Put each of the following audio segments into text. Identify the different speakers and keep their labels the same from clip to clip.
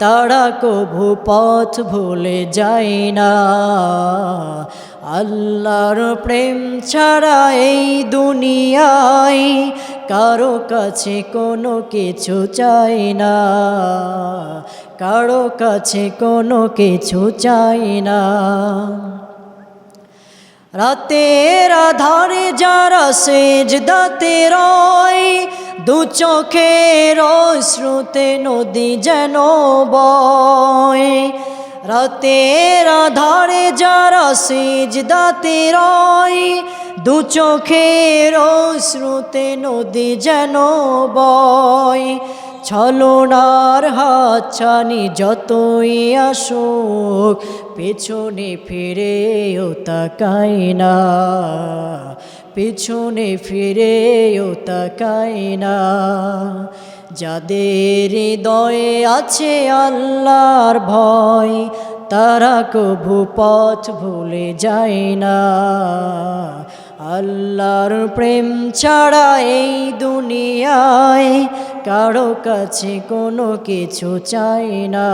Speaker 1: তারা কভু পথ ভুলে যায় না। আল্লাহর প্রেম ছাড়া এই দুনিয়ায় কারও কাছে কোনো কিছু চাই না। কারও কাছে কোনো কিছু চাই না। রাতের আধারে যারা সেজ দাতে রয় দু চোখের শ্রুতে নদী যেন বয়। রাতের আধারে যারা সিজ দাতে রয়, দু চোখের শ্রুতে নদী যেন বয়। ছলনার হাত ছানি যতই আসুক, পেছনে ফিরেও তাকাই না। পেছনে ফিরেও তাকাই না। যাদের হৃদয়ে আছে আল্লাহর ভয়, তারা কভু পথ ভুলে যায় না। আল্লাহর প্রেম ছাড়া এই দুনিয়ায় কারও কাছে কোনো কিছু চাই না।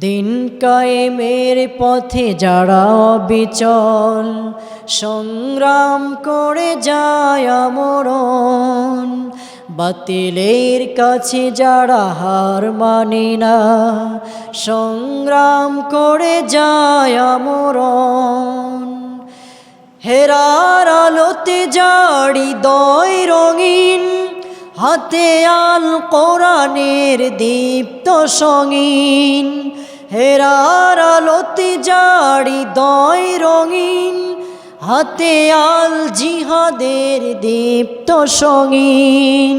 Speaker 1: দিন কায়েমের পথে যারা অবিচল, সংগ্রাম করে যায় আমরণ। বাতিলের কাছে যারা হার মানে না, সংগ্রাম করে যায় আমরণ। হেরার আলোতে জাড়ি দয় রঙিন, হাতে আল কোরআনের দীপ্ত সঙ্গীন। হেরার আলোতে জাড়ি দয় রঙিন হাতে আল জিহাদের দীপ্ত সঙ্গীন।